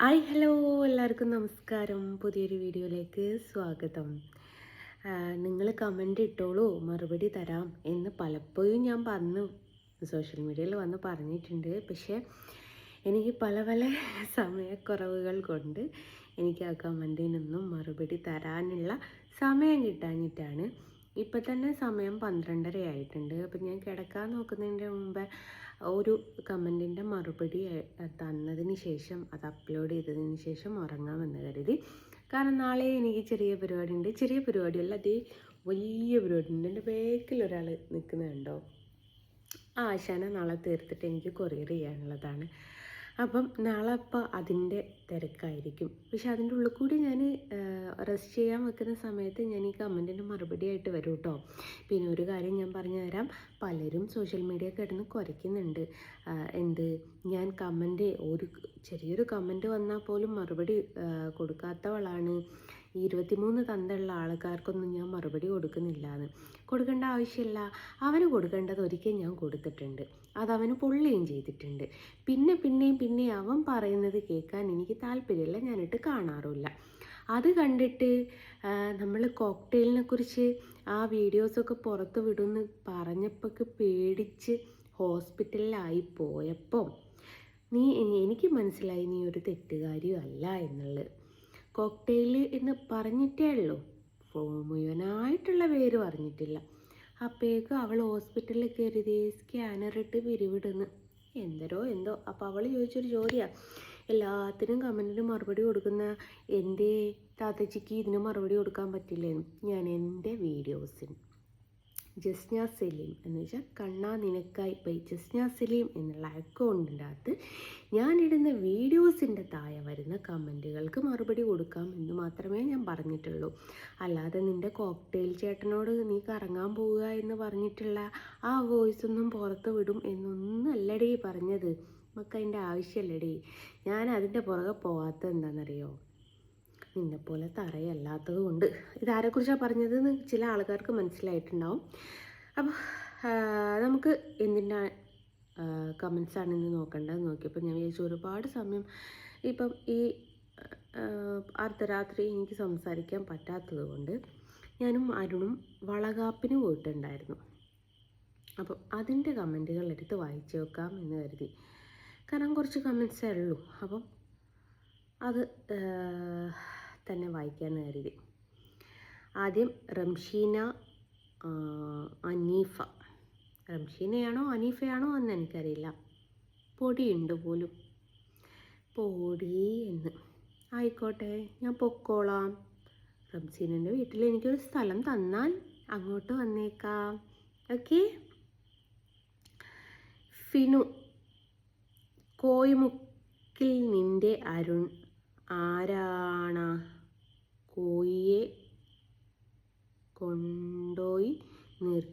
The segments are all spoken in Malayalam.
Hi hello. എല്ലാവർക്കും നമസ്കാരം. പുതിയൊരു വീഡിയോയിലേക്ക് സ്വാഗതം. നിങ്ങൾ കമന്റ് ഇട്ടോളൂ. മറുപടി തരാം എന്ന് പലപ്പോഴും ഞാൻ പറഞ്ഞു. സോഷ്യൽ മീഡിയയിൽ വന്ന് പറഞ്ഞിട്ടുണ്ട്. പക്ഷേ എനിക്ക് പല പല സമയക്കുറവുകൾ കൊണ്ട് എനിക്ക് ആ കമന്റിനൊന്നും മറുപടി തരാനുള്ള സമയം കിട്ടാഞ്ഞിട്ടാണ് ഇപ്പം തന്നെ സമയം പന്ത്രണ്ടര ആയിട്ടുണ്ട് അപ്പം ഞാൻ കിടക്കാൻ നോക്കുന്നതിന്റെ മുമ്പ് ഒരു കമന്റിന്റെ മറുപടി തന്നതിന് ശേഷം അത് അപ്ലോഡ് ചെയ്തതിന് ശേഷം ഉറങ്ങാമെന്ന് കരുതി. കാരണം നാളെ എനിക്ക് ചെറിയ പരിപാടി ഉണ്ട് ചെറിയ പരിപാടിയല്ല അതേ വലിയ പരിപാടി ഉണ്ട് എന്റെ ബാക്കിൽ ഒരാൾ നിൽക്കുന്നുണ്ടോ? ആ ആശാന നാളെ തീർത്തിട്ട് എനിക്ക് കൊറിയർ ചെയ്യാനുള്ളതാണ്. അപ്പം നാളെ അപ്പോൾ അതിന്റെ തിരക്കായിരിക്കും. പക്ഷെ അതിന്റെ ഉള്ളിൽ കൂടി ഞാൻ റെസ്റ്റ് ചെയ്യാൻ വെക്കുന്ന സമയത്ത് ഞാൻ ഈ കമന്റിന് മറുപടി ആയിട്ട് വരും കേട്ടോ പിന്നെ ഒരു കാര്യം ഞാൻ പറഞ്ഞു തരാം. പലരും സോഷ്യൽ മീഡിയ കിടന്ന് കുറയ്ക്കുന്നുണ്ട് എന്ത്? ഞാൻ കമന്റ് ഒരു ചെറിയൊരു കമന്റ് വന്നാൽ പോലും മറുപടി കൊടുക്കാത്തവളാണ്. ഈ ഇരുപത്തിമൂന്ന് തന്തുള്ള ആൾക്കാർക്കൊന്നും ഞാൻ മറുപടി കൊടുക്കുന്നില്ല എന്ന് കൊടുക്കേണ്ട ആവശ്യമില്ല. അവന് കൊടുക്കേണ്ടത് ഒരിക്കൽ ഞാൻ കൊടുത്തിട്ടുണ്ട്. അതവന് പൊള്ളുകയും ചെയ്തിട്ടുണ്ട്. പിന്നെ പിന്നെയും പിന്നെയും അവൻ പറയുന്നത് കേൾക്കാൻ എനിക്ക് താല്പര്യമില്ല. ഞാനിട്ട് കാണാറുമില്ല. അത് കണ്ടിട്ട് നമ്മൾ കോക്ടെയിലിനെ കുറിച്ച് ആ വീഡിയോസൊക്കെ പുറത്ത് വിടുമെന്ന് പറഞ്ഞപ്പോഴൊക്കെ പേടിച്ച് ഹോസ്പിറ്റലിലായി പോയപ്പോൾ നീ എനിക്ക് മനസ്സിലായി നീ ഒരു തെറ്റുകാരിയല്ല എന്നുള്ളത്. കോക്ടെയിൽ എന്ന് പറഞ്ഞിട്ടേ ഉള്ളൂ. മുഴുവനായിട്ടുള്ള പേര് പറഞ്ഞിട്ടില്ല. അപ്പോഴേക്കും അവൾ ഹോസ്പിറ്റലിൽ കയറിയതേ സ്കാനർ ഇട്ട് പിരിവിടുന്നു. എന്തരോ എന്തോ. അപ്പോൾ അവൾ ചോദിച്ചൊരു ചോദ്യമാണ് എല്ലാത്തിനും കമന്റിന് മറുപടി കൊടുക്കുന്ന എന്റെ താത്തച്ചിക്ക് ഇതിന് മറുപടി കൊടുക്കാൻ പറ്റില്ലെന്ന്. ഞാൻ എന്റെ വീഡിയോസിന് ജസ്ന സലീം എന്ന് വെച്ചാൽ കണ്ണാ നിനക്കായി ബൈ ജസ്ന സലീം എന്നുള്ള അക്കൗണ്ടിന്റെ അകത്ത് ഞാനിടുന്ന വീഡിയോസിന്റെ താഴെ വരുന്ന കമന്റുകൾക്ക് മറുപടി കൊടുക്കാം എന്ന് മാത്രമേ ഞാൻ പറഞ്ഞിട്ടുള്ളൂ. അല്ലാതെ നിന്റെ കോക്ടെയിൽ ചേട്ടനോട് നീ കറങ്ങാൻ പോവുക എന്ന് പറഞ്ഞിട്ടുള്ള ആ വോയിസ് ഒന്നും പുറത്ത് വിടും എന്നൊന്നല്ലടേ പറഞ്ഞത്. നമുക്ക് അതിന്റെ ആവശ്യമല്ലടേ ഞാൻ അതിന്റെ പുറകെ പോകാത്തത് എന്താണെന്നറിയോ നിന്നെപ്പോലെ തറയല്ലാത്തത് കൊണ്ട്. ഇതാരെക്കുറിച്ചാണ് പറഞ്ഞതെന്ന് ചില ആൾക്കാർക്ക് മനസ്സിലായിട്ടുണ്ടാവും. അപ്പോൾ നമുക്ക് എന്തിന്റെ കമൻസ് ആണ് ഇന്ന് നോക്കേണ്ടത് നോക്കിയപ്പോൾ ഞാൻ വിചാരിച്ചു ഒരുപാട് സമയം ഇപ്പം ഈ അർദ്ധരാത്രി എനിക്ക് സംസാരിക്കാൻ പറ്റാത്തത് കൊണ്ട് ഞാനും അരുണും വളകാപ്പിന് പോയിട്ടുണ്ടായിരുന്നു. അപ്പം അതിന്റെ കമന്റുകൾ എടുത്ത് വായിച്ചു വെക്കാം എന്ന് കരുതി. കാരണം കുറച്ച് കമൻസേ ഉള്ളൂ. അപ്പം അത് തന്നെ വായിക്കാമെന്ന് കരുതി. ആദ്യം റംഷീന അനീഫ. റംഷീനയാണോ അനീഫയാണോ എന്ന് എനിക്കറിയില്ല. പൊടിയുണ്ട് പോലും. പൊടി എന്ന്. ആയിക്കോട്ടെ ഞാൻ പൊക്കോളാം. റംസീനന്റെ വീട്ടിൽ എനിക്കൊരു സ്ഥലം തന്നാൽ അങ്ങോട്ട് വന്നേക്കാം. ഓക്കെ? ഫിനു കോയിമുക്കിൽ നിന്റെ അരുൺ ആരാണ? കോയിയെ കൊണ്ടോയി നിർ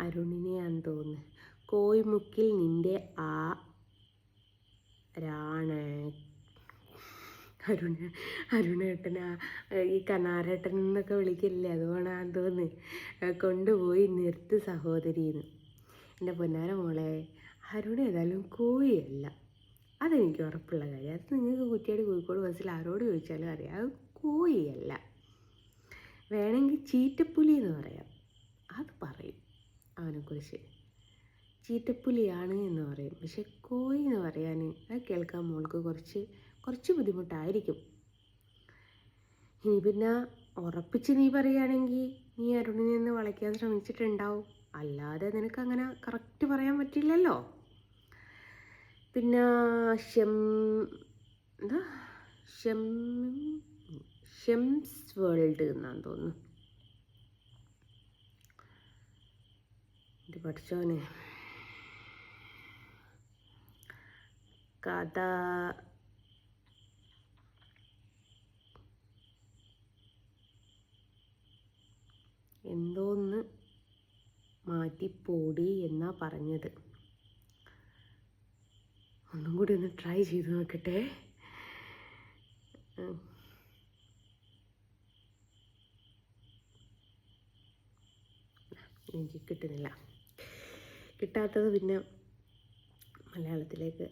അരുണിനെയാന്ന് തോന്നുന്നു കോയിമുക്കിൽ നിന്റെ ആ രാണ അരുണ അരുണേട്ടനാ ഈ കനാരേട്ടൻ എന്നൊക്കെ വിളിക്കില്ലേ? അതുകൊണ്ടാന്ന് തോന്നുന്നു കൊണ്ടുപോയി നിർത്ത് സഹോദരിന്ന് എന്റെ പൊന്നാര മോളെ അരുൺ ഏതായാലും കോഴിയല്ല അതെനിക്ക് ഉറപ്പുള്ള കാര്യം. അത് നിങ്ങൾക്ക് കുറ്റിയാടി കോഴിക്കോട് ബസ്സിൽ ആരോട് ചോദിച്ചാലും അറിയാം. അത് കോഴിയല്ല. വേണമെങ്കിൽ ചീറ്റപ്പുലി എന്ന് പറയാം. അത് പറയും. അവനെക്കുറിച്ച്. ചീറ്റപ്പുലിയാണ് എന്ന് പറയും. പക്ഷെ കോഴി എന്ന് പറയാൻ അത് കേൾക്കാൻ മോൾക്ക് കുറച്ച് കുറച്ച് ബുദ്ധിമുട്ടായിരിക്കും. ഇനി പിന്നെ ഉറപ്പിച്ച് നീ പറയുകയാണെങ്കിൽ നീ അരുണിനെ നിന്ന് വളയ്ക്കാൻ ശ്രമിച്ചിട്ടുണ്ടാവും. അല്ലാതെ നിനക്ക് അങ്ങനെ കറക്റ്റ് പറയാൻ പറ്റില്ലല്ലോ. പിന്നെ ഷെം എന്താ? ഷെം ഷെംസ് വേൾഡ് എന്നാന്ന് തോന്നുന്നു. ഇത് പഠിച്ചോനെ. കഥ. എന്തോന്ന് മാറ്റിപ്പോടി എന്നാ പറഞ്ഞത്. കൂടി ഒന്ന് ട്രൈ ചെയ്ത് നോക്കട്ടെ. എനിക്ക് കിട്ടുന്നില്ല. കിട്ടാത്തത് പിന്നെ മലയാളത്തിലേക്ക്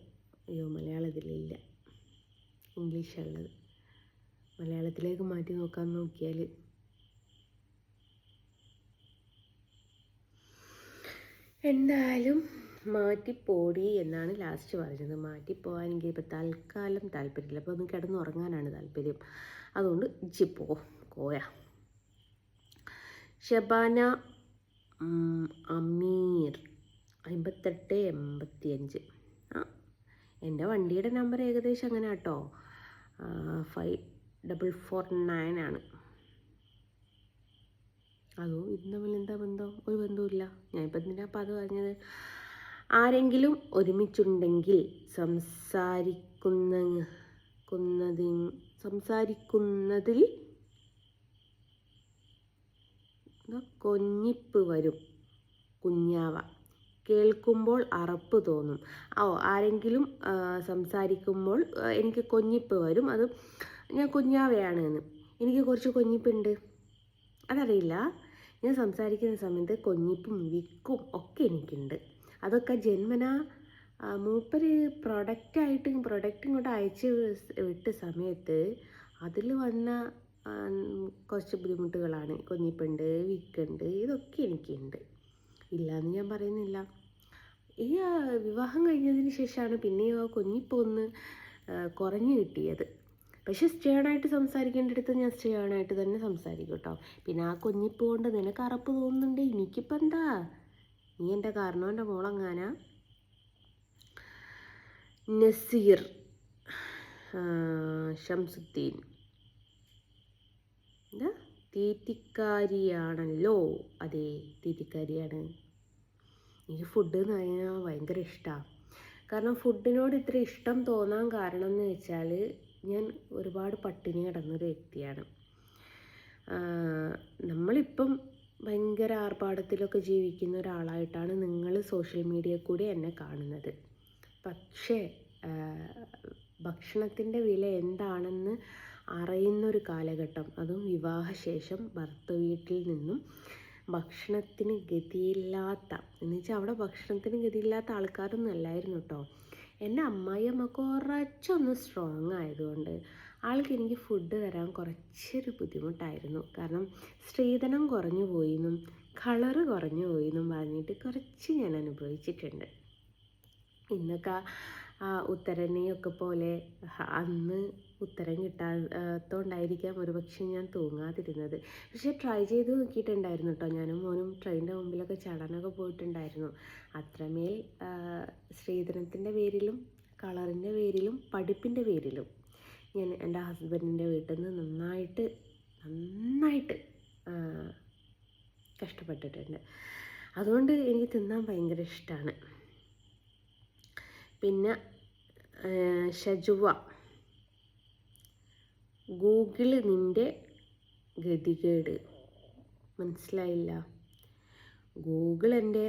അയ്യോ മലയാളത്തിലില്ല. ഇംഗ്ലീഷുള്ളത്. മലയാളത്തിലേക്ക് മാറ്റി നോക്കാൻ നോക്കിയാൽ എന്തായാലും മാറ്റിപ്പോടി എന്നാണ് ലാസ്റ്റ് പറഞ്ഞത് മാറ്റിപ്പോകാൻ എനിക്ക് ഇപ്പോൾ തൽക്കാലം താല്പര്യമില്ല. അപ്പോൾ ഒന്ന് കിടന്നുറങ്ങാനാണ് താല്പര്യം. അതുകൊണ്ട് ഇച്ചി പോ കോയ ഷബാന അമീർ അമ്പത്തെട്ട് എൺപത്തിയഞ്ച് ആ എന്റെ വണ്ടിയുടെ നമ്പർ ഏകദേശം അങ്ങനെ കേട്ടോ ഫൈവ് ഡബിൾ ഫോർ നയൻ ആണ്. അതോ ഇത് തമ്മിൽ എന്താ ബന്ധം? ഒരു ബന്ധവുമില്ല. ഞാനിപ്പോൾ എന്തിനാ അപ്പം അത് പറഞ്ഞത്? ആരെങ്കിലും ഒരുമിച്ചുണ്ടെങ്കിൽ സംസാരിക്കുന്ന ക്കുന്നതി സംസാരിക്കുന്നതിൽ കൊഞ്ഞിപ്പ് വരും. കുഞ്ഞാവ. കേൾക്കുമ്പോൾ അറപ്പ് തോന്നും. ഓ ആരെങ്കിലും സംസാരിക്കുമ്പോൾ എനിക്ക് കൊഞ്ഞിപ്പ് വരും. അത് ഞാൻ കുഞ്ഞാവയാണ് എന്ന് എനിക്ക് കുറച്ച് കൊഞ്ഞിപ്പുണ്ട്. അതറിയില്ല. ഞാൻ സംസാരിക്കുന്ന സമയത്ത് കൊഞ്ഞിപ്പും വിക്കും ഒക്കെ എനിക്കുണ്ട്. അതൊക്കെ ജന്മന മൂപ്പര് പ്രൊഡക്റ്റായിട്ട് പ്രൊഡക്റ്റ് ഇങ്ങോട്ട് അയച്ച് വിട്ട സമയത്ത് അതിൽ വന്ന കുറച്ച് ബുദ്ധിമുട്ടുകളാണ്. കുഞ്ഞിപ്പുണ്ട് വിക്കുണ്ട് ഇതൊക്കെ എനിക്കുണ്ട്. ഇല്ലയെന്ന് ഞാൻ പറയുന്നില്ല. ഈ വിവാഹം കഴിഞ്ഞതിന് ശേഷമാണ് പിന്നെ കുഞ്ഞിപ്പൊന്ന് കുറഞ്ഞു കിട്ടിയത്. പക്ഷെ സ്റ്റേണായിട്ട് സംസാരിക്കേണ്ടടുത്ത് ഞാൻ സ്റ്റേണായിട്ട് തന്നെ സംസാരിക്കും കേട്ടോ. പിന്നെ ആ കുഞ്ഞിപ്പൂ കൊണ്ട് നിനക്ക് അറപ്പ് തോന്നുന്നുണ്ട് എനിക്കിപ്പോൾ എന്താ നീ എന്റെ കാരണവന്റെ മോളെങ്ങാനാ? നസീർ ഷംസുദ്ദീൻ. എന്താ? തീറ്റിക്കാരിയാണല്ലോ. അതെ തീറ്റിക്കാരിയാണ്. എനിക്ക് ഫുഡ് എന്ന് പറഞ്ഞാൽ ഭയങ്കര ഇഷ്ടമാണ് കാരണം ഫുഡിനോട് ഇത്ര ഇഷ്ടം തോന്നാൻ കാരണം എന്ന് വെച്ചാൽ ഞാൻ ഒരുപാട് പട്ടിണി കിടന്നൊരു വ്യക്തിയാണ്. നമ്മളിപ്പം ഭയങ്കര ആർഭാടത്തിലൊക്കെ ജീവിക്കുന്ന ഒരാളായിട്ടാണ് നിങ്ങൾ സോഷ്യൽ മീഡിയ കൂടി എന്നെ കാണുന്നത്. പക്ഷേ ഭക്ഷണത്തിന്റെ വില എന്താണെന്ന് അറിയുന്നൊരു കാലഘട്ടം അതും വിവാഹശേഷം ഭർത്ത വീട്ടിൽ നിന്നും ഭക്ഷണത്തിന് ഗതിയില്ലാത്ത എന്ന് വെച്ചാൽ അവിടെ ഭക്ഷണത്തിന് ഗതിയില്ലാത്ത ആൾക്കാരൊന്നും അല്ലായിരുന്നു കേട്ടോ എന്റെ അമ്മായിയമ്മ കുറച്ചൊന്ന് സ്ട്രോങ് ആയതുകൊണ്ട് ആൾക്ക് എനിക്ക് ഫുഡ് തരാൻ കുറച്ചൊരു ബുദ്ധിമുട്ടായിരുന്നു. കാരണം സ്ത്രീധനം കുറഞ്ഞു പോയിന്നും കളറ് കുറഞ്ഞു പോയിന്നും പറഞ്ഞിട്ട് കുറച്ച് ഞാൻ അനുഭവിച്ചിട്ടുണ്ട്. ഇന്നൊക്കെ ഉത്തരനെയൊക്കെ പോലെ അന്ന് ഉത്തരം കിട്ടാത്തതുകൊണ്ടായിരിക്കാം ഒരുപക്ഷെ ഞാൻ തൂങ്ങാതിരുന്നത്. പക്ഷേ ട്രൈ ചെയ്ത് നോക്കിയിട്ടുണ്ടായിരുന്നു കേട്ടോ ഞാനും മോനും ട്രെയിനിന്റെ മുമ്പിലൊക്കെ ചടാനൊക്കെ പോയിട്ടുണ്ടായിരുന്നു. അത്രമേൽ സ്ത്രീധനത്തിന്റെ പേരിലും കളറിന്റെ പേരിലും പഠിപ്പിന്റെ പേരിലും. ഞാൻ എന്റെ ഹസ്ബൻഡിന്റെ വീട്ടിൽ നിന്ന് നന്നായിട്ട് നന്നായിട്ട് കഷ്ടപ്പെട്ടിട്ടുണ്ട്. അതുകൊണ്ട് എനിക്ക് തിന്നാൻ ഭയങ്കര ഇഷ്ടമാണ് പിന്നെ ഷജുവ. ഗൂഗിൾ നിന്റെ ഗതികേട്. മനസ്സിലായില്ല? ഗൂഗിൾ എന്റെ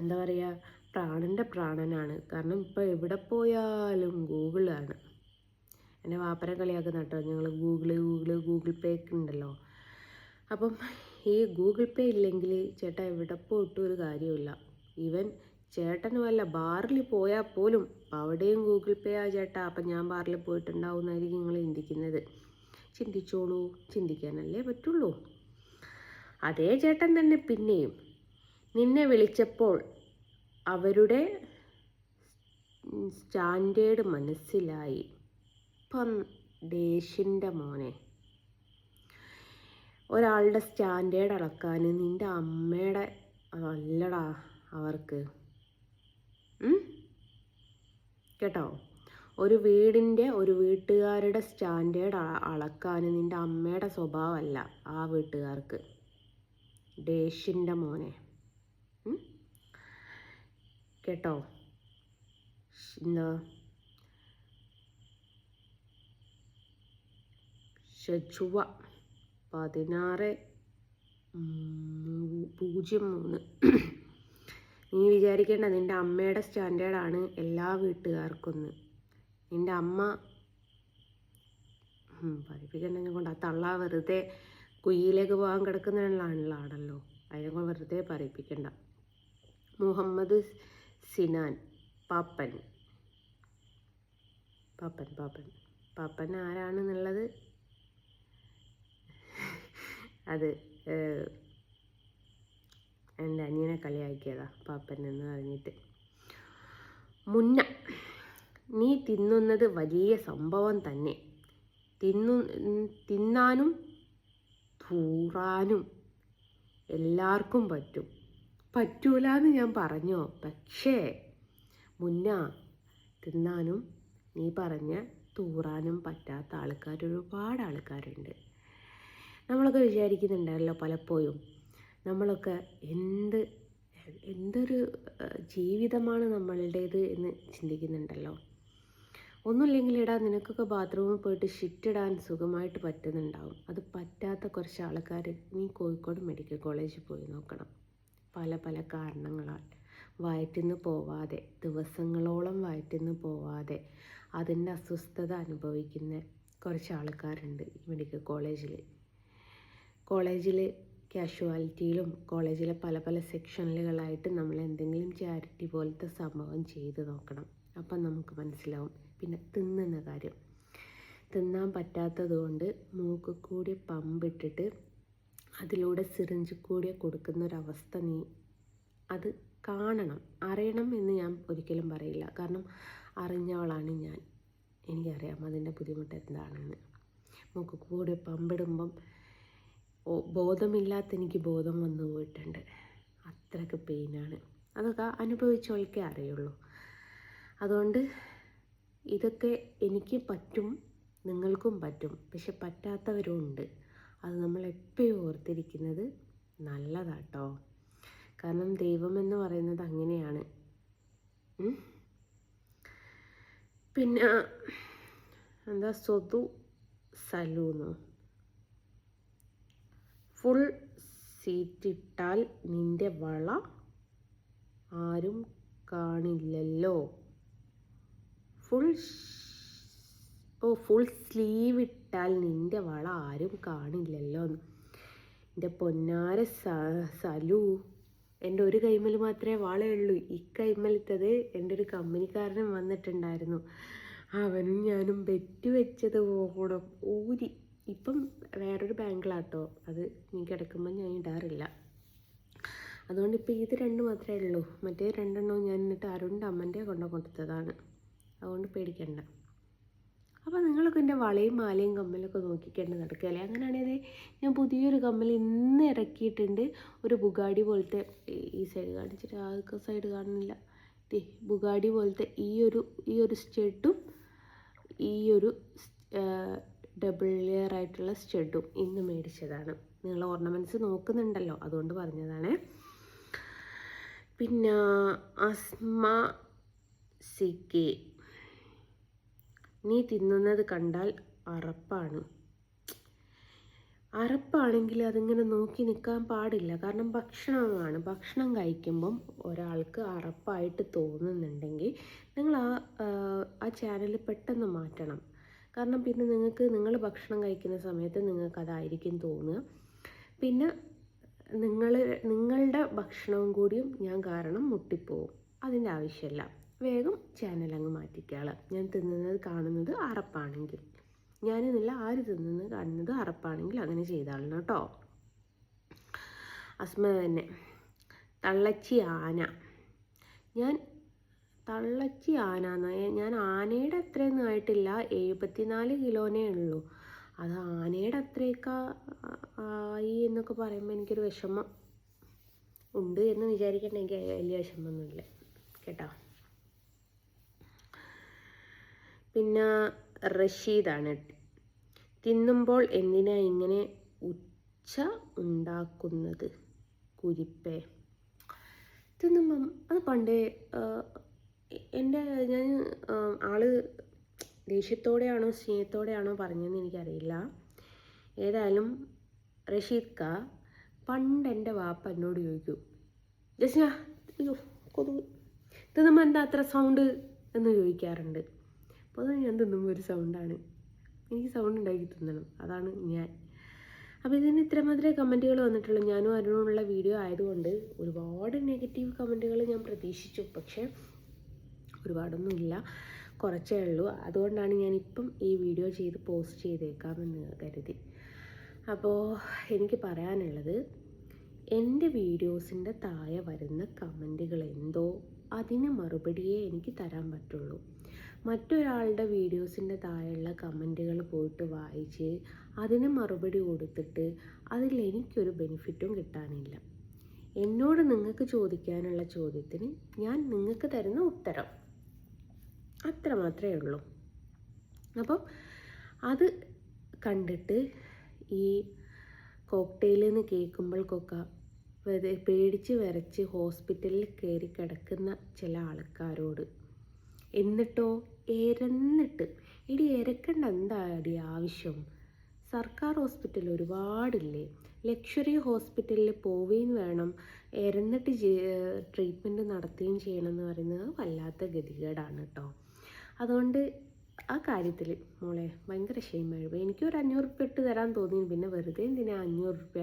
എന്താ പറയുക പ്രാണന്റെ പ്രാണനാണ്. കാരണം ഇപ്പോൾ എവിടെ പോയാലും ഗൂഗിളാണ്. എന്റെ വാപ്പനെ കളിയാക്കുന്ന കേട്ടോ. ഞങ്ങൾ ഗൂഗിൾ ഗൂഗിൾ ഗൂഗിൾ പേ ഉണ്ടല്ലോ. അപ്പം ഈ ഗൂഗിൾ പേ ഇല്ലെങ്കിൽ ചേട്ടാ എവിടെ പോയിട്ടും ഒരു കാര്യമില്ല ഈവൻ ചേട്ടന് വല്ല ബാറിൽ പോയാൽ പോലും അവിടെയും ഗൂഗിൾ പേ ആ ചേട്ടാ. അപ്പം ഞാൻ ബാറിൽ പോയിട്ടുണ്ടാവുന്നതായിരിക്കും നിങ്ങൾ ചിന്തിക്കുന്നത്. ചിന്തിച്ചോളൂ. ചിന്തിക്കാനല്ലേ പറ്റുള്ളൂ. അതേ ചേട്ടൻ തന്നെ പിന്നെയും നിന്നെ വിളിച്ചപ്പോൾ അവരുടെ സ്റ്റാൻഡേർഡ് മനസ്സിലായി. ഇപ്പം ദേശിന്റെ മോനെ. ഒരാളുടെ സ്റ്റാൻഡേർഡ് അളക്കാൻ നിന്റെ അമ്മയുടെ അല്ലടാ അവർക്ക്? കേട്ടോ? ഒരു വീടിന്റെ ഒരു വീട്ടുകാരുടെ സ്റ്റാൻഡേർഡ് അളക്കാൻ നിന്റെ അമ്മയുടെ സ്വഭാവമല്ല ആ വീട്ടുകാർക്ക്. ഡേഷിന്റെ മോനെ? കേട്ടോ? എന്താ? ഷജുവ പതിനാറ് പൂജ്യം മൂന്ന്. നീ വിചാരിക്കേണ്ട നിന്റെ അമ്മയുടെ സ്റ്റാൻഡേർഡാണ് എല്ലാ വീട്ടുകാർക്കൊന്ന് നിന്റെ അമ്മ പഠിപ്പിക്കേണ്ടതിനെ കൊണ്ട് ആ തള്ള വെറുതെ കുയ്യിലേക്ക് പോകാൻ കിടക്കുന്നതിനുള്ളാണല്ലോ അതിനെ കൊണ്ട് വെറുതെ പറയിപ്പിക്കണ്ട മുഹമ്മദ് സിനാൻ പാപ്പൻ. പാപ്പൻ പാപ്പൻ. പാപ്പൻ ആരാണെന്നുള്ളത് അത് എന്റെ അനിയനെ കളിയാക്കിയതാ പാപ്പൻ എന്ന് പറഞ്ഞിട്ട്. മുന്ന നീ തിന്നുന്നത് വലിയ സംഭവം തന്നെ. തിന്നു തിന്നാനും തൂറാനും എല്ലാവർക്കും പറ്റും. പറ്റൂല എന്ന് ഞാൻ പറഞ്ഞോ? പക്ഷേ മുന്ന തിന്നാനും നീ പറഞ്ഞ തൂറാനും പറ്റാത്ത ആൾക്കാർ ഒരുപാട് ആൾക്കാരുണ്ട്. നമ്മളൊക്കെ വിചാരിക്കുന്നുണ്ടല്ലോ പലപ്പോഴും. നമ്മളൊക്കെ എന്ത് എന്തൊരു ജീവിതമാണ് നമ്മളുടേത് എന്ന് ചിന്തിക്കുന്നുണ്ടല്ലോ. ഒന്നുമില്ലെങ്കിൽ ഇടാ നിനക്കൊക്കെ ബാത്റൂമിൽ പോയിട്ട് ഷിറ്റ് ഇടാൻ സുഖമായിട്ട് പറ്റുന്നുണ്ടാവും. അത് പറ്റാത്ത കുറച്ച് ആൾക്കാർ നീ കോഴിക്കോട് മെഡിക്കൽ കോളേജിൽ പോയി നോക്കണം. പല പല കാരണങ്ങളാൽ. വയറ്റിന്ന് പോവാതെ ദിവസങ്ങളോളം വയറ്റിന്ന് പോവാതെ അതിന്റെ അസ്വസ്ഥത അനുഭവിക്കുന്ന കുറച്ച് ആൾക്കാരുണ്ട് മെഡിക്കൽ കോളേജിൽ കോളേജിൽ കാഷ്വാലിറ്റിയിലും കോളേജിലെ പല പല സെക്ഷനുകളായിട്ട് നമ്മൾ എന്തെങ്കിലും ചാരിറ്റി പോലത്തെ സംഭവം ചെയ്ത് നോക്കണം. അപ്പം നമുക്ക് മനസ്സിലാവും. പിന്നെ തിന്നുന്ന കാര്യം. തിന്നാൻ പറ്റാത്തത് കൊണ്ട് മൂക്ക് കൂടി പമ്പിട്ടിട്ട് അതിലൂടെ സിറിഞ്ച് കൂടി കൊടുക്കുന്ന ഒരവസ്ഥ നീ അത് കാണണം. അറിയണം എന്ന് ഞാൻ ഒരിക്കലും പറയില്ല. കാരണം അറിഞ്ഞവളാണ് ഞാൻ. എനിക്കറിയാം അതിന്റെ ബുദ്ധിമുട്ട് എന്താണെന്ന്. മൂക്ക് കൂടി പമ്പിടുമ്പം ബോധമില്ലാത്ത എനിക്ക് ബോധം വന്നു പോയിട്ടുണ്ട്. അത്രയ്ക്ക് പെയിനാണ് അതൊക്കെ അനുഭവിച്ചവൾക്കേ അറിയുള്ളൂ. അതുകൊണ്ട് ഇതൊക്കെ എനിക്ക് പറ്റും നിങ്ങൾക്കും പറ്റും. പക്ഷെ പറ്റാത്തവരും ഉണ്ട്. അത് നമ്മൾ എപ്പോഴും ഓർത്തിരിക്കുന്നത് നല്ലതാട്ടോ. കാരണം ദൈവമെന്ന് പറയുന്നത് അങ്ങനെയാണ്. പിന്നെ എന്താ സ്വതു സലൂന്നോ? ഫുൾ സീറ്റിട്ടാൽ നിന്റെ വള ആരും കാണില്ലല്ലോ. ഫുൾ ഓ ഫുൾ സ്ലീവ് ഇട്ടാൽ നിന്റെ വള ആരും കാണില്ലല്ലോ. എന്റെ പൊന്നാര സലു എന്റെ ഒരു കൈമൽ മാത്രമേ വളയുള്ളൂ ഈ കൈമലത്തത് എന്റെ ഒരു കമ്പനിക്കാരനും വന്നിട്ടുണ്ടായിരുന്നു. അവനും ഞാനും ബെറ്റ് വെച്ചത് പോകണം ഊരി. ഇപ്പം വേറൊരു ബാങ്കിലാട്ടോ. അത് നീ കിടക്കുമ്പോൾ ഞാൻ ഇടാറില്ല. അതുകൊണ്ട് ഇപ്പോൾ ഇത് രണ്ട് മാത്രമേ ഉള്ളൂ. മറ്റേ രണ്ടെണ്ണവും ഞാൻ എന്നിട്ട് അരുണിന്റെ അമ്മന്റെ കൊണ്ടു കൊടുത്തതാണ് അതുകൊണ്ട് പേടിക്കണ്ട. അപ്പോൾ നിങ്ങളൊക്കെ എന്റെ വളയും മാലയും കമ്മലൊക്കെ നോക്കിക്കൊണ്ട് നടക്കുകയല്ലേ? അങ്ങനെയാണെങ്കിൽ ഞാൻ പുതിയൊരു കമ്മൽ ഇന്ന് ഇറക്കിയിട്ടുണ്ട്. ഒരു ബുഗാടി പോലത്തെ ഈ- സൈഡ് കാണിച്ചിട്ട് ആൾക്ക് സൈഡ് കാണുന്നില്ല. ബുഗാടി പോലത്തെ ഈ ഒരു ഈ ഒരു സ്റ്റെഡും ഈ ഒരു ഡബിൾ ലെയർ ആയിട്ടുള്ള സ്റ്റെഡും ഇന്ന് മേടിച്ചതാണ്. നിങ്ങൾ ഓർണമെന്റ്സ് നോക്കുന്നുണ്ടല്ലോ അതുകൊണ്ട് പറഞ്ഞതാണ്. പിന്നെ അസ്മ സി കെ നീ തിന്നുന്നത് കണ്ടാൽ അറപ്പാണ്. അറപ്പാണെങ്കിൽ അതിങ്ങനെ നോക്കി നിൽക്കാൻ പാടില്ല. കാരണം ഭക്ഷണമാണ്. ഭക്ഷണം കഴിക്കുമ്പം ഒരാൾക്ക് അറപ്പായിട്ട് തോന്നുന്നുണ്ടെങ്കിൽ നിങ്ങൾ ആ ആ, ചാനൽ പെട്ടെന്ന് മാറ്റണം. കാരണം പിന്നെ നിങ്ങൾക്ക് നിങ്ങൾ ഭക്ഷണം കഴിക്കുന്ന സമയത്ത് നിങ്ങൾക്ക് അതായിരിക്കും തോന്നുക. പിന്നെ നിങ്ങൾ നിങ്ങളുടെ ഭക്ഷണവും കൂടിയും ഞാൻ കാരണം മുട്ടിപ്പോവും. അതിന്റെ ആവശ്യമില്ല. വേഗം ചാനൽ അങ്ങ് മാറ്റിക്കാൾ. ഞാൻ തിന്നുന്നത് കാണുന്നത് അറപ്പാണെങ്കിൽ. ഞാനെന്നില്ല ആര് തിന്നുന്നത് കാണുന്നത് അറപ്പാണെങ്കിൽ അങ്ങനെ ചെയ്താളണം കേട്ടോ. അസ്മ തന്നെ. തള്ളച്ചി ആന. ഞാൻ തള്ളച്ചി ആന ഞാൻ ആനയുടെ അത്രയൊന്നും ആയിട്ടില്ല. എഴുപത്തിനാല് കിലോനേ ഉള്ളൂ. അത് ആനയുടെ അത്രയൊക്കെ ആയി എന്നൊക്കെ പറയുമ്പോൾ എനിക്കൊരു വിഷമം ഉണ്ട് എന്ന് വിചാരിക്കേണ്ട. എനിക്ക് വലിയ വിഷമമൊന്നുമില്ല. കേട്ടോ? പിന്നെ റഷീദാണ്. തിന്നുമ്പോൾ എന്തിനാ ഇങ്ങനെ ഉച്ച ഉണ്ടാക്കുന്നത്? കുരിപ്പേ. തിന്നുമ്പം അത് പണ്ടേ എന്റെ ഞാൻ ആൾ ദേഷ്യത്തോടെയാണോ സ്നേഹത്തോടെയാണോ പറഞ്ഞതെന്ന് എനിക്കറിയില്ല. ഏതായാലും റഷീദ് ക പണ്ട് എന്റെ വാപ്പ എന്നോട് ചോദിക്കും ജസ്ന അയ്യോ കൊതുക്. തിന്നുമ്പോൾ എന്താ അത്ര സൗണ്ട് എന്ന് ചോദിക്കാറുണ്ട്. അപ്പോൾ ഞാൻ തിന്നുമ്പോൾ ഒരു സൗണ്ടാണ് എനിക്ക് സൗണ്ട് ഉണ്ടാക്കി തിന്നണം. അതാണ് ഞാൻ. അപ്പോൾ ഇതിന് ഇത്ര മാത്രമേ കമന്റുകൾ വന്നിട്ടുള്ളൂ. ഞാനും അരുണുള്ള വീഡിയോ ആയതുകൊണ്ട് ഒരുപാട് നെഗറ്റീവ് കമന്റുകൾ ഞാൻ പ്രതീക്ഷിച്ചു. പക്ഷേ ഒരുപാടൊന്നും ഇല്ല കുറച്ചേ ഉള്ളൂ. അതുകൊണ്ടാണ് ഞാനിപ്പം ഈ വീഡിയോ ചെയ്ത് പോസ്റ്റ് ചെയ്തേക്കാമെന്ന് കരുതി. അപ്പോൾ എനിക്ക് പറയാനുള്ളത് എന്റെ വീഡിയോസിന്റെ താഴെ വരുന്ന കമന്റുകൾ എന്തോ അതിന് മറുപടിയേ എനിക്ക് തരാൻ പറ്റുള്ളൂ. മറ്റൊരാളുടെ വീഡിയോസിന്റെ താഴെയുള്ള കമന്റുകൾ പോയിട്ട് വായിച്ച് അതിന് മറുപടി കൊടുത്തിട്ട് അതിൽ എനിക്കൊരു ബെനിഫിറ്റും കിട്ടാനില്ല. എന്നോട് നിങ്ങൾക്ക് ചോദിക്കാനുള്ള ചോദ്യത്തിന് ഞാൻ നിങ്ങൾക്ക് തരുന്ന ഉത്തരം. അത്ര മാത്രമേ ഉള്ളൂ. അപ്പം അത് കണ്ടിട്ട് ഈ കോക്ടെയിൽ എന്ന് കേൾക്കുമ്പോഴേക്കൊക്കെ വെത- പേടിച്ച് വരച്ച് ഹോസ്പിറ്റലിൽ കയറി കിടക്കുന്ന ചില ആൾക്കാരോട് എന്നിട്ടോ എരന്നിട്ട് ഇടി എരക്കണ്ട എന്താ അടി ആവശ്യം? സർക്കാർ ഹോസ്പിറ്റൽ ഒരുപാടില്ലേ? ലക്ഷറി ഹോസ്പിറ്റലിൽ പോവുകയും വേണം. എരന്നിട്ട് ട്രീറ്റ്മെന്റ് നടത്തുകയും ചെയ്യണം എന്ന് പറയുന്നത് വല്ലാത്ത ഗതികേടാണ് കേട്ടോ അതുകൊണ്ട് ആ കാര്യത്തിൽ മോളെ ഭയങ്കര ഷെയിമായി പോയി എനിക്കൊരു അഞ്ഞൂറ് റുപ്യ ഇട്ട് തരാൻ തോന്നി. പിന്നെ വെറുതെ എന്തിനാ അഞ്ഞൂറ് റുപ്യ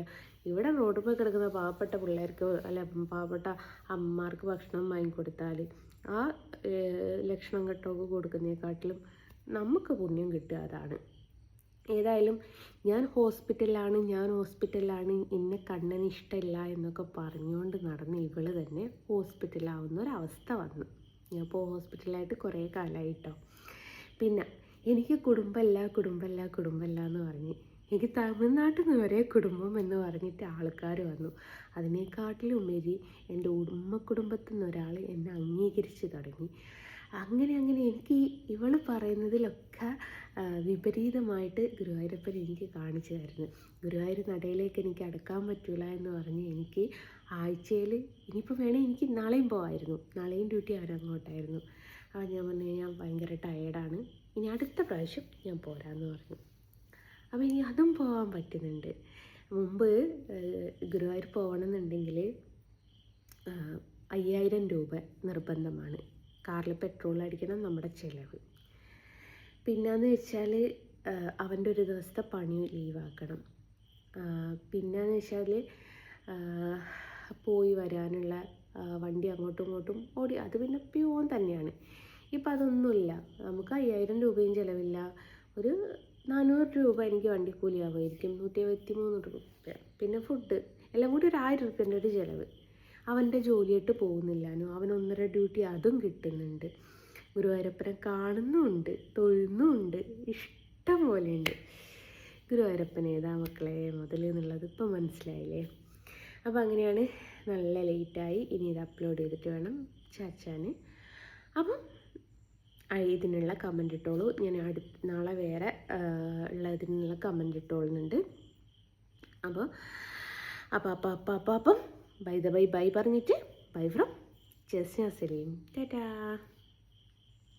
ഇവിടെ റോഡിൽ പോയി കിടക്കുന്ന പാവപ്പെട്ട പിള്ളേർക്ക് അല്ല പാവപ്പെട്ട അമ്മമാർക്ക് ഭക്ഷണം വാങ്ങിക്കൊടുത്താൽ ആ ലക്ഷണം കെട്ടൊക്കെ കൊടുക്കുന്നതിനെക്കാട്ടിലും നമുക്ക് പുണ്യം കിട്ടുക അതാണ്. ഏതായാലും ഞാൻ ഹോസ്പിറ്റലിലാണ് ഞാൻ ഹോസ്പിറ്റലിലാണ് എന്നെ കണ്ണന് ഇഷ്ടമില്ല എന്നൊക്കെ പറഞ്ഞുകൊണ്ട് നടന്ന് ഇവൾ തന്നെ ഹോസ്പിറ്റലാവുന്ന ഒരവസ്ഥ വന്നു. ഞാൻ ഇപ്പോൾ ഹോസ്പിറ്റലായിട്ട് കുറേ കാലമായി കേട്ടോ പിന്നെ എനിക്ക് കുടുംബമല്ല കുടുംബമല്ല കുടുംബമല്ല എന്ന് പറഞ്ഞ്. എനിക്ക് തമിഴ്നാട്ടിൽ നിന്ന് വരെ കുടുംബം എന്ന് പറഞ്ഞിട്ട് ആൾക്കാർ വന്നു. അതിനെക്കാട്ടിലും ഉപരി എന്റെ ഉമ്മ കുടുംബത്തിൽ നിന്ന് ഒരാൾ എന്നെ അംഗീകരിച്ച് തുടങ്ങി. അങ്ങനെ അങ്ങനെ എനിക്ക് ഇവൾ പറയുന്നതിലൊക്കെ വിപരീതമായിട്ട് ഗുരുവായൂരപ്പൻ എനിക്ക് കാണിച്ചു തരുന്നു. ഗുരുവായൂർ നടയിലേക്ക് എനിക്ക് അടുക്കാൻ പറ്റൂല എന്ന് പറഞ്ഞ് എനിക്ക് ആഴ്ചയിൽ ഇനിയിപ്പോൾ വേണേൽ എനിക്ക് നാളെയും പോകാമായിരുന്നു നാളെയും ഡ്യൂട്ടി അവരങ്ങോട്ടായിരുന്നു. അപ്പോൾ ഞാൻ പറഞ്ഞു ഞാൻ ഭയങ്കര ടയേർഡാണ് ഇനി അടുത്ത പ്രാവശ്യം ഞാൻ പോരാന്ന് പറഞ്ഞു. അപ്പോൾ ഇനി അതും പോകാൻ പറ്റുന്നുണ്ട്. മുമ്പ് ഗുരുവായൂർ പോകണമെന്നുണ്ടെങ്കിൽ അയ്യായിരം രൂപ നിർബന്ധമാണ്. കാറിൽ പെട്രോൾ അടിക്കണം നമ്മുടെ ചിലവ്. പിന്നെന്ന് വെച്ചാൽ അവന്റെ ഒരു ദിവസത്തെ പണി ലീവാക്കണം. പിന്നെന്ന് വെച്ചാൽ പോയി വരാനുള്ള വണ്ടി അങ്ങോട്ടും ഇങ്ങോട്ടും ഓടി അത് പിന്നെ പ്യൂൺ തന്നെയാണ്. ഇപ്പം അതൊന്നുമില്ല. നമുക്ക് അയ്യായിരം രൂപയും ചിലവില്ല. ഒരു നാനൂറ് രൂപ എനിക്ക് വണ്ടിക്കൂലിയാവുമായിരിക്കും. നൂറ്റി എഴുപത്തി മൂന്ന് രൂപ. പിന്നെ ഫുഡ്. എല്ലാം കൂടി ഒരു ആയിരം റുപ്യന്റെ ഒരു ചിലവ്. അവന്റെ ജോലിയായിട്ട് പോകുന്നില്ലാനോ അവൻ ഒന്നര ഡ്യൂട്ടി അതും കിട്ടുന്നുണ്ട്. ഗുരുവായൂരപ്പനെ കാണുന്നുമുണ്ട് തൊഴുന്നുമുണ്ട് ഇഷ്ടം പോലെയുണ്ട് ഗുരുവായൂരപ്പൻ ഏതാ മക്കളെ മുതൽ എന്നുള്ളത് ഇപ്പം മനസ്സിലായില്ലേ? അപ്പോൾ അങ്ങനെയാണ് നല്ല ലേറ്റായി ഇനി ഇത് അപ്ലോഡ് ചെയ്തിട്ട് വേണം ചാച്ചാൻ അപ്പം ഇതിനുള്ള കമന്റ് ഇട്ടോളൂ. ഞാൻ അടു നാളെ വേറെ ഉള്ള ഉള്ളതിനുള്ള കമന്റ് ഇട്ടോളുന്നുണ്ട്. അപ്പോൾ അപ്പം അപ്പം അപ്പം അപ്പം ബൈ ദ ബൈ ബൈ പറഞ്ഞിട്ട് bye from Chesna Salim tata